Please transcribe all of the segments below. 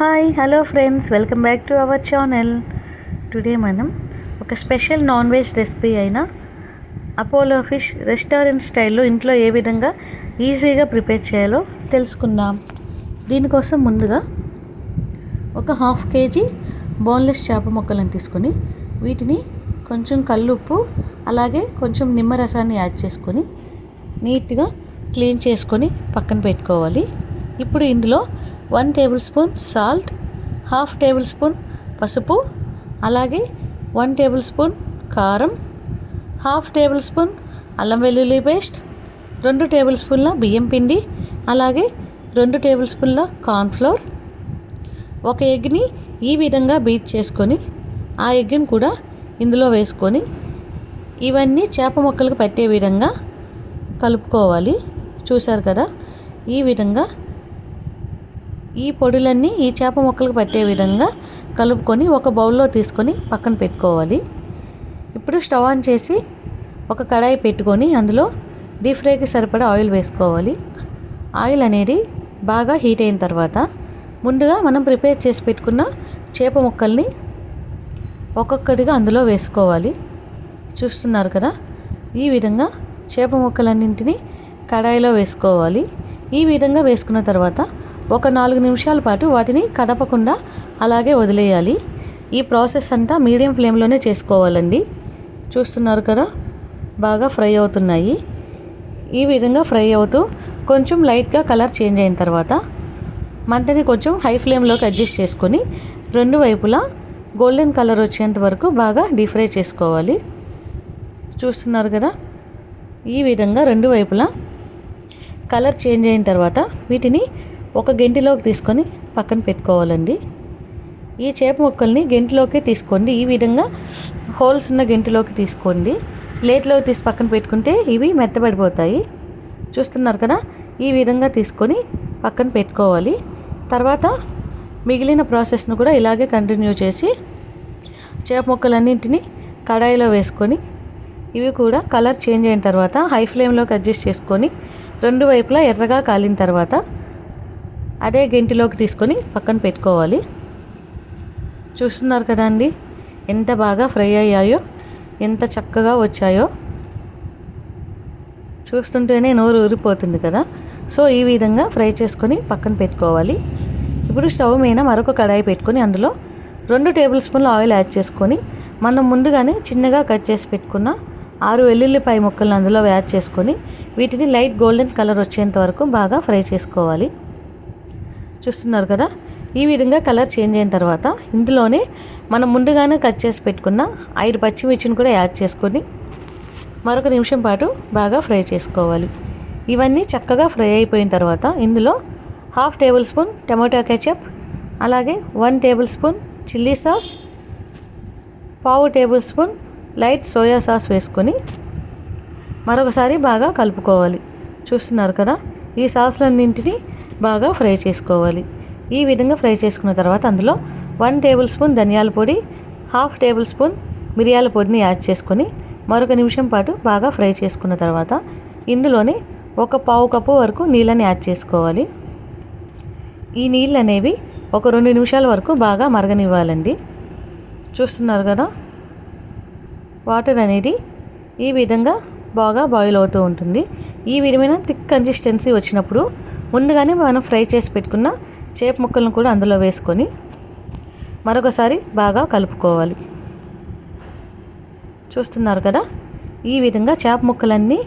Hi hello friends. Welcome back to our channel. Today మనం ఒక special non veg recipe అయిన Apollo fish restaurant స్టైల్లో ఇంట్లో ఏ విధంగా ఈజీగా ప్రిపేర్ చేయాలో తెలుసుకుందాం. దీనికోసం ముందుగా ఒక హాఫ్ కేజీ బోన్లెస్ చేప ముక్కలను తీసుకొని వీటిని కొంచెం కల్లుప్పు అలాగే కొంచెం నిమ్మరసాన్ని యాడ్ చేసుకొని నీట్గా క్లీన్ చేసుకొని పక్కన పెట్టుకోవాలి. ఇప్పుడు ఇందులో one tablespoon salt half tablespoon పసుపు అలాగే వన్ టేబుల్ స్పూన్ కారం హాఫ్ టేబుల్ స్పూన్ అల్లం వెల్లుల్లి పేస్ట్ రెండు టేబుల్ స్పూన్ల బియ్యం పిండి అలాగే రెండు టేబుల్ స్పూన్ల కార్న్ఫ్లోర్. ఒక ఎగ్ని ఈ విధంగా బీట్ చేసుకొని ఆ ఎగ్ని కూడా ఇందులో వేసుకొని ఇవన్నీ చేప మొక్కలకు పట్టే విధంగా కలుపుకోవాలి. చూశారు కదా? ఈ విధంగా ఈ పొడులన్నీ ఈ చేప ముక్కలకు పట్టే విధంగా కలుపుకొని ఒక బౌల్లో తీసుకొని పక్కన పెట్టుకోవాలి. ఇప్పుడు స్టవ్ ఆన్ చేసి ఒక కడాయి పెట్టుకొని అందులో డీప్ ఫ్రైకి సరిపడా ఆయిల్ వేసుకోవాలి. ఆయిల్ అనేది బాగా హీట్ అయిన తర్వాత ముందుగా మనం ప్రిపేర్ చేసి పెట్టుకున్న చేప ముక్కల్ని ఒక్కొక్కటిగా అందులో వేసుకోవాలి. చూస్తున్నారు కదా? ఈ విధంగా చేప ముక్కలన్నింటినీ కడాయిలో వేసుకోవాలి. ఈ విధంగా వేసుకున్న తర్వాత ఒక నాలుగు నిమిషాల పాటు వాటిని కదపకుండా అలాగే వదిలేయాలి. ఈ ప్రాసెస్ అంతా మీడియం ఫ్లేమ్లోనే చేసుకోవాలండి. చూస్తున్నారు కదా బాగా ఫ్రై అవుతున్నాయి. ఈ విధంగా ఫ్రై అవుతూ కొంచెం లైట్గా కలర్ చేంజ్ అయిన తర్వాత మంటని కొంచెం హై ఫ్లేమ్లోకి అడ్జస్ట్ చేసుకొని రెండు వైపులా గోల్డెన్ కలర్ వచ్చేంత వరకు బాగా డీప్ ఫ్రై చేసుకోవాలి. చూస్తున్నారు కదా ఈ విధంగా రెండు వైపులా కలర్ చేంజ్ అయిన తర్వాత వీటిని ఒక గెంటిలోకి తీసుకొని పక్కన పెట్టుకోవాలండి. ఈ చేప ముక్కల్ని గెంటిలోకి తీసుకోండి. ఈ విధంగా హోల్స్ ఉన్న గెంటిలోకి తీసుకోండి. ప్లేట్లోకి తీసి పక్కన పెట్టుకుంటే ఇవి మెత్తబడిపోతాయి. చూస్తున్నారు కదా? ఈ విధంగా తీసుకొని పక్కన పెట్టుకోవాలి. తర్వాత మిగిలిన ప్రాసెస్ను కూడా ఇలాగే కంటిన్యూ చేసి చేప ముక్కలన్నింటినీ కడాయిలో వేసుకొని ఇవి కూడా కలర్ చేంజ్ అయిన తర్వాత హై ఫ్లేమ్లోకి అడ్జస్ట్ చేసుకొని రెండు వైపులా ఎర్రగా కాలిన తర్వాత అదే గెంటిలోకి తీసుకొని పక్కన పెట్టుకోవాలి. చూస్తున్నారు కదా అండి ఎంత బాగా ఫ్రై అయ్యాయో ఎంత చక్కగా వచ్చాయో. చూస్తుంటేనే నోరు ఊరిపోతుంది కదా. సో ఈ విధంగా ఫ్రై చేసుకొని పక్కన పెట్టుకోవాలి. ఇప్పుడు స్టవ్ మీద మరొక కడాయి పెట్టుకొని అందులో రెండు టేబుల్ స్పూన్ల ఆయిల్ యాడ్ చేసుకొని మనం ముందుగానే చిన్నగా కట్ చేసి పెట్టుకున్న ఆరు వెల్లుల్లిపాయ ముక్కలను అందులో యాడ్ చేసుకొని వీటిని లైట్ గోల్డెన్ కలర్ వచ్చేంత వరకు బాగా ఫ్రై చేసుకోవాలి. చూస్తున్నారు కదా? ఈ విధంగా కలర్ చేంజ్ అయిన తర్వాత ఇందులోనే మనం ముందుగానే కట్ చేసి పెట్టుకున్న ఐదు పచ్చిమిర్చిని కూడా యాడ్ చేసుకొని మరొక నిమిషం పాటు బాగా ఫ్రై చేసుకోవాలి. ఇవన్నీ చక్కగా ఫ్రై అయిపోయిన తర్వాత ఇందులో half tablespoon tomato ketchup అలాగే one tablespoon chilli sauce పావు tablespoon light soya sauce వేసుకొని మరొకసారి బాగా కలుపుకోవాలి. చూస్తున్నారు కదా? ఈ సాస్లన్నింటినీ బాగా ఫ్రై చేసుకోవాలి. ఈ విధంగా ఫ్రై చేసుకున్న తర్వాత అందులో వన్ టేబుల్ స్పూన్ ధనియాల పొడి హాఫ్ టేబుల్ స్పూన్ మిరియాల పొడిని యాడ్ చేసుకొని మరొక నిమిషం పాటు బాగా ఫ్రై చేసుకున్న తర్వాత ఇందులోనే ఒక పావు కప్పు వరకు నీళ్ళని యాడ్ చేసుకోవాలి. ఈ నీళ్ళు అనేవి ఒక రెండు నిమిషాల వరకు బాగా మరగనివ్వాలండి. చూస్తున్నారు కదా? వాటర్ అనేది ఈ విధంగా బాగా బాయిల్ అవుతూ ఉంటుంది. ఈ విధమైన థిక్ కన్సిస్టెన్సీ వచ్చినప్పుడు ముందుగానే మనం ఫ్రై చేసి పెట్టుకున్న చేప ముక్కలను కూడా అందులో వేసుకొని మరొకసారి బాగా కలుపుకోవాలి. చూస్తున్నారు కదా? ఈ విధంగా చేప ముక్కలన్నీ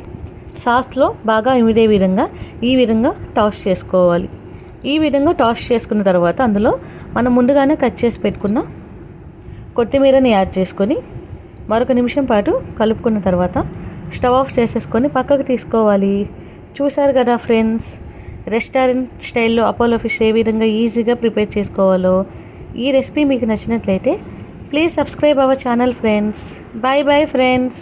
సాస్లో బాగా ఇమిడే విధంగా ఈ విధంగా టాస్ చేసుకోవాలి. ఈ విధంగా టాస్ చేసుకున్న తర్వాత అందులో మనం ముందుగానే కట్ చేసి పెట్టుకున్న కొత్తిమీరని యాడ్ చేసుకొని మరొక నిమిషం పాటు కలుపుకున్న తర్వాత స్టవ్ ఆఫ్ చేసేసుకొని పక్కకు తీసుకోవాలి. చూశారు కదా ఫ్రెండ్స్? రెస్టారెంట్ స్టైల్లో అపోలో ఫిష్ ఏ విధంగా ఈజీగా ప్రిపేర్ చేసుకోవాలో ఈ రెసిపీ మీకు నచ్చినట్లయితే please subscribe our channel friends. Bye bye friends.